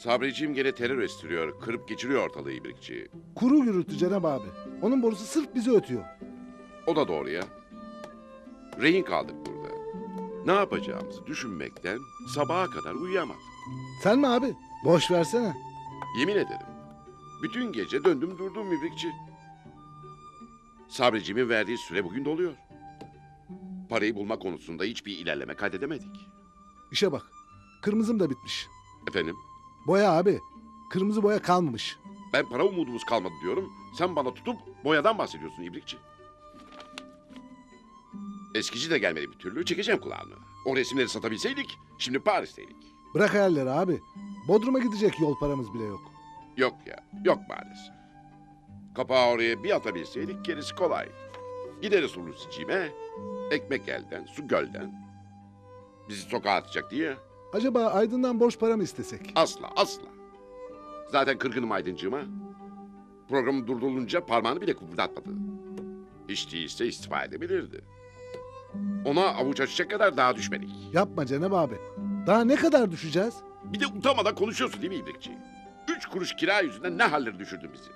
Sabriciğim gene terör estiriyor. Kırıp geçiriyor ortalığı ibrikçi. Kuru gürültü Cenab abi. Onun borusu sırf bizi ötüyor. O da doğru ya. Rehin kaldık burada. Ne yapacağımızı düşünmekten sabaha kadar uyuyamadım. Sen mi abi? Boş versene. Yemin ederim. Bütün gece döndüm durdum ibrikçi. Sabriciğimin verdiği süre bugün doluyor. Parayı bulma konusunda hiçbir ilerleme kaydedemedik. İşe bak. Kırmızım da bitmiş. Efendim, Boya abi. Kırmızı boya kalmamış. ben para umudumuz kalmadı diyorum. Sen bana tutup boyadan bahsediyorsun ibrikçi. Eskici de gelmedi bir türlü. Çekeceğim kulağını. O resimleri satabilseydik, şimdi Paris'teydik. Bırak hayalleri abi. Bodrum'a gidecek yol paramız bile yok. Yok ya, yok maalesef. Kapağı oraya bir atabilseydik gerisi kolay. Gideriz Hulusi'ciğime, ekmek elden, su gölden. Bizi sokağa atacak diye Acaba Aydın'dan borç para mı istesek? asla asla. Zaten kırgınım Aydıncığıma. Programı durdurulunca parmağını bile kıpırdatmadı. Hiç değilse istifa edebilirdi. Ona avuç açacak kadar daha düşmedik. Yapma Cenab abi. Daha ne kadar düşeceğiz? Bir de utanmadan konuşuyorsun değil mi İbrikçi? Üç kuruş kira yüzünden ne halleri düşürdün bizi.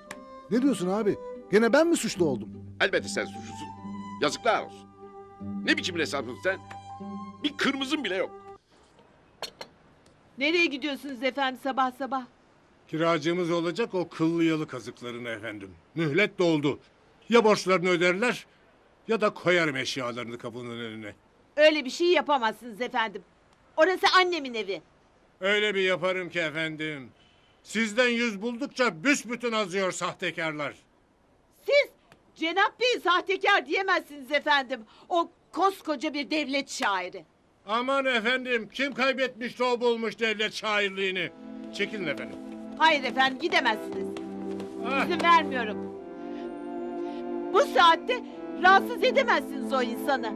Ne diyorsun abi? Gene ben mi suçlu oldum? Elbette sen suçlusun. Yazıklar olsun. Ne biçim hesapsın sen? Bir kırmızın bile yok. Nereye gidiyorsunuz efendim sabah sabah? Kiracımız olacak o kıllı yalı kazıklarını efendim. Mühlet doldu. Ya borçlarını öderler ya da koyarım eşyalarını kapının önüne. Öyle bir şey yapamazsınız efendim. Orası annemin evi. Öyle bir yaparım ki efendim. Sizden yüz buldukça büsbütün azıyor sahtekarlar. Siz Cenap Bey sahtekar diyemezsiniz efendim. O koskoca bir devlet şairi. Aman efendim kim kaybetmiş de o bulmuş devlet şairliğini. Çekilin efendim. Hayır efendim gidemezsiniz. Ah, İzin vermiyorum. Bu saatte rahatsız edemezsiniz o insanı.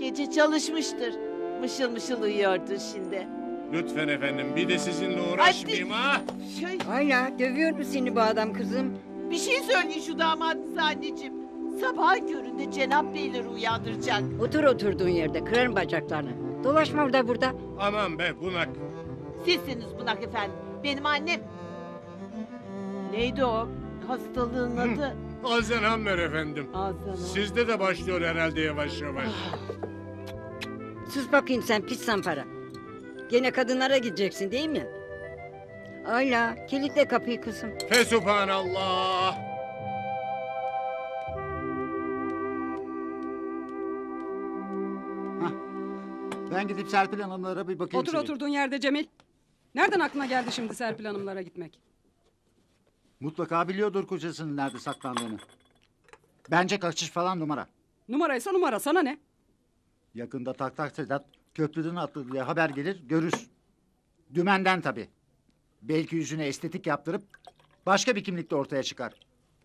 Gece çalışmıştır. Mışıl mışıl uyuyordur şimdi. lütfen efendim bir de sizinle uğraşmayayım ha. Şöyle, Hala dövüyor mu seni bu adam kızım? bir şey söyleyin şu damadınıza anneciğim. Sabah köründe Cenap Beyleri uyandıracak. Otur oturduğun yerde kırarım bacaklarını. Dolaşma orada burada. Aman be bunak. Sizsiniz bunak efendim. Benim annem. Neydi o? Hastalığın adı. Alzheimer efendim. Ağzına. Sizde de başlıyor herhalde yavaş yavaş. Sus bakayım sen pis zampara. Gene kadınlara gideceksin değil mi? Ayla kilitle kapıyı kızım. Fesubhanallah. Ben gidip Serpil Hanımlara bir bakayım. Otur şimdi. oturduğun yerde Cemil. Nereden aklına geldi şimdi Serpil Hanımlara gitmek? Mutlaka biliyordur kocasının nerede saklandığını. Bence kaçış falan numara. Numaraysa numara sana ne? Yakında tak tak Sedat köprüden atladı diye haber gelir görürüz. Dümenden tabii. Belki yüzüne estetik yaptırıp başka bir kimlikle ortaya çıkar.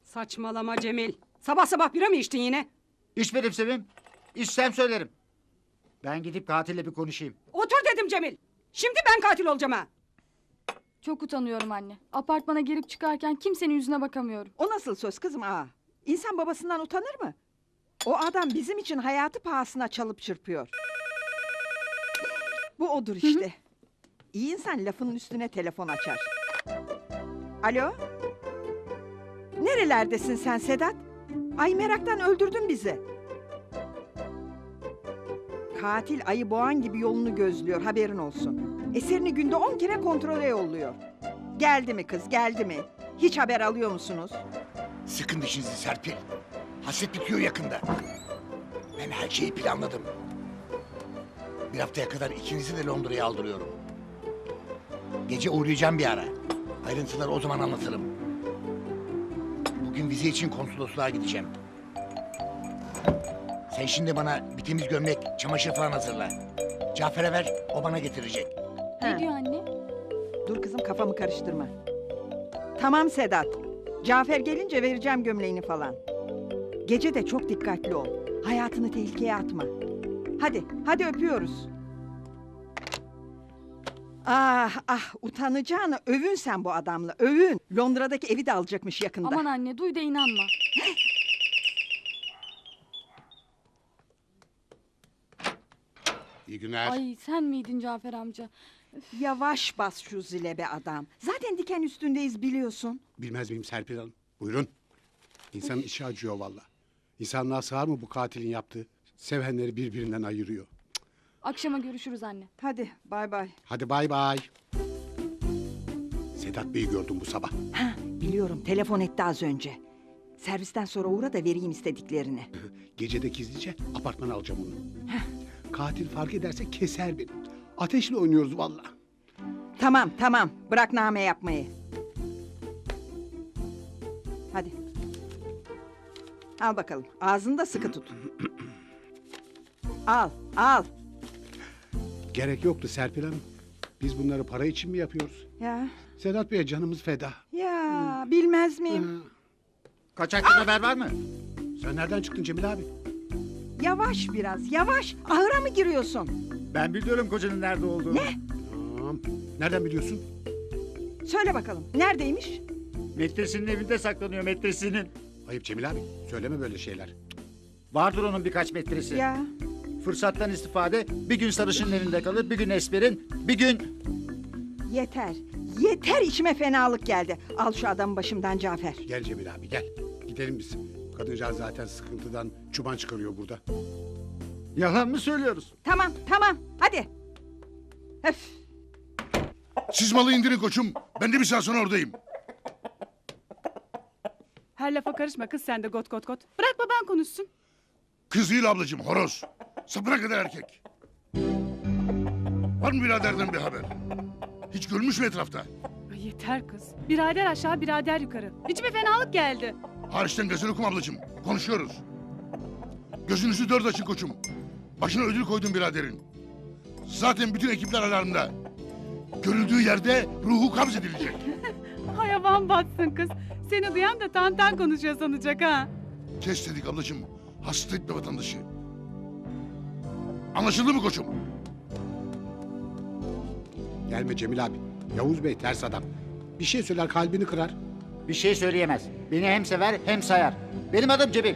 Saçmalama Cemil. Sabah sabah bira mı içtin yine? İçmedim Sevim. İçsem söylerim. Ben gidip katille bir konuşayım. Otur dedim Cemil. Şimdi ben katil olacağım ha. Çok utanıyorum anne. Apartmana girip çıkarken kimsenin yüzüne bakamıyorum. O nasıl söz kızım aa? İnsan babasından utanır mı? O adam bizim için hayatı pahasına çalıp çırpıyor. Bu odur işte. İyi insan lafının üstüne telefon açar. Alo? Nerelerdesin sen Sedat? Ay meraktan öldürdün bizi. Katil ayı boğan gibi yolunu gözlüyor haberin olsun. Eserini günde on kere kontrole yolluyor. Geldi mi kız geldi mi? Hiç haber alıyor musunuz? Sıkın dişinizi Serpil. Hasret bitiyor yakında. Ben her şeyi planladım. Bir haftaya kadar ikinizi de Londra'ya aldırıyorum. Gece uğrayacağım bir ara. Ayrıntıları o zaman anlatırım. Bugün vize için konsolosluğa gideceğim. Sen şimdi bana bir temiz gömlek, çamaşır falan hazırla. Cafer'e ver, o bana getirecek. Ha. Ne diyor anne? Dur kızım kafamı karıştırma. Tamam Sedat. Cafer gelince vereceğim gömleğini falan. Gece de çok dikkatli ol. Hayatını tehlikeye atma. Hadi, hadi öpüyoruz. Ah ah utanacağını övün sen bu adamla övün. Londra'daki evi de alacakmış yakında. Aman anne duy da inanma. İyi günler. Ay sen miydin Cafer amca? Yavaş bas şu zile be adam. Zaten diken üstündeyiz biliyorsun. Bilmez miyim Serpil Hanım? Buyurun. İnsanın içi acıyor valla. İnsanlığa sığar mı bu katilin yaptığı? Sevenleri birbirinden ayırıyor. Akşama görüşürüz anne. Hadi bay bay. Hadi bay bay. Sedat Bey'i gördüm bu sabah. Ha, biliyorum telefon etti az önce. Servisten sonra uğra da vereyim istediklerini. Gece de gizlice apartmana alacağım onu. Katil fark ederse keser beni. Ateşle oynuyoruz valla. Tamam tamam bırak name yapmayı. Hadi. Al bakalım ağzını da sıkı tut. al al. Gerek yoktu Serpil Hanım. Biz bunları para için mi yapıyoruz? Ya Sedat Bey'e canımız feda. ya bilmez miyim? Kaçaktan haber var mı? Sen nereden çıktın Cemil abi? Yavaş biraz yavaş. Ahıra mı giriyorsun? Ben biliyorum kocanın nerede olduğunu. Ne? Tamam. Nereden biliyorsun? Söyle bakalım neredeymiş? Metresinin evinde saklanıyor metresinin. Ayıp Cemil abi. Söyleme böyle şeyler. Vardır onun birkaç metresi. Ya Fırsattan istifade bir gün sarışının evinde kalır, bir gün Esmer'in, bir gün... yeter. Yeter içime fenalık geldi. Al şu adamı başımdan Cafer. Gel Cemil abi gel. Gidelim biz. Kadıncağız zaten sıkıntıdan çuban çıkarıyor burada. Yalan mı söylüyoruz? Tamam tamam hadi. Öf. Siz malı indirin koçum. Ben de bir saat sonra oradayım. Her lafa karışma kız sen de got got got. Bırak baban konuşsun. Kız değil ablacığım horoz. Sapına kadar erkek. Var mı biraderden bir haber? Hiç görmüş mü etrafta? Ay yeter kız. Birader aşağı birader yukarı. İçime fenalık geldi. Hariçten gazel okum ablacığım. Konuşuyoruz. Gözünüzü dört açın koçum. Başına ödül koydum biraderin. Zaten bütün ekipler alarmda. Görüldüğü yerde ruhu kabz edilecek. Hayvan batsın kız. Seni duyan da tantan konuşuyor sanacak ha. Kes dedik ablacığım. Hasta etme vatandaşı. Anlaşıldı mı koçum? Gelme Cemil abi. Yavuz Bey ters adam. Bir şey söyler kalbini kırar. Bir şey söyleyemez. Beni hem sever hem sayar. Benim adım Cemil.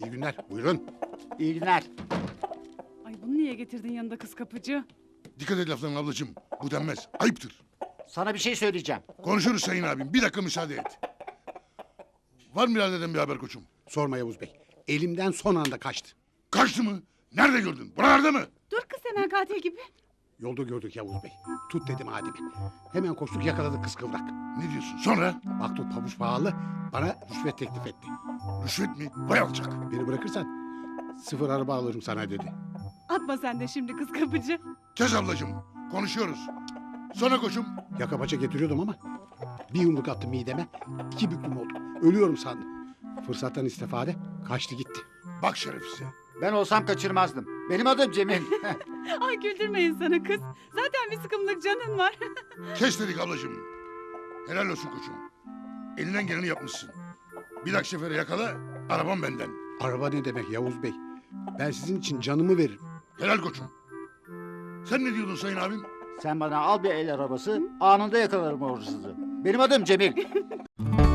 İyi günler. Buyurun. İyi günler. Ay bunu niye getirdin yanında kız kapıcı? Dikkat et laflarına ablacığım. Bu denmez. Ayıptır. Sana bir şey söyleyeceğim. Konuşuruz sayın abim. Bir dakika müsaade et. Var mı biraderden bir haber koçum? Sorma Yavuz Bey. Elimden son anda kaçtı. Kaçtı mı? Nerede gördün? Buralarda mı? Dur kız hemen katil gibi. Yolda gördük Yavuz Bey. Tut dedim Adem'i. Hemen koştuk yakaladık kız kıvrak. Ne diyorsun? Sonra? Baktı pabuç pahalı. Bana rüşvet teklif etti. Rüşvet mi? Vay alçak. Beni bırakırsan sıfır araba alırım sana dedi. Atma sen de şimdi kız kapıcı. Kes ablacığım. Konuşuyoruz. Sonra koçum. Yaka paça getiriyordum ama bir yumruk attı mideme. iki büklüm oldu. Ölüyorum sandım. Fırsattan istifade kaçtı gitti. Bak şerefsize. Ben olsam kaçırmazdım. Benim adım Cemil. Ay güldürme insanı kız. Zaten bir sıkımlık canın var. Kes dedik ablacığım. Helal olsun koçum. Elinden geleni yapmışsın. Bir dahaki sefere yakala. Arabam benden. Araba ne demek Yavuz Bey? Ben sizin için canımı veririm. Helal koçum. Sen ne diyordun sayın abim? Sen bana al bir el arabası, anında yakalarım o hırsızı. Benim adım Cemil.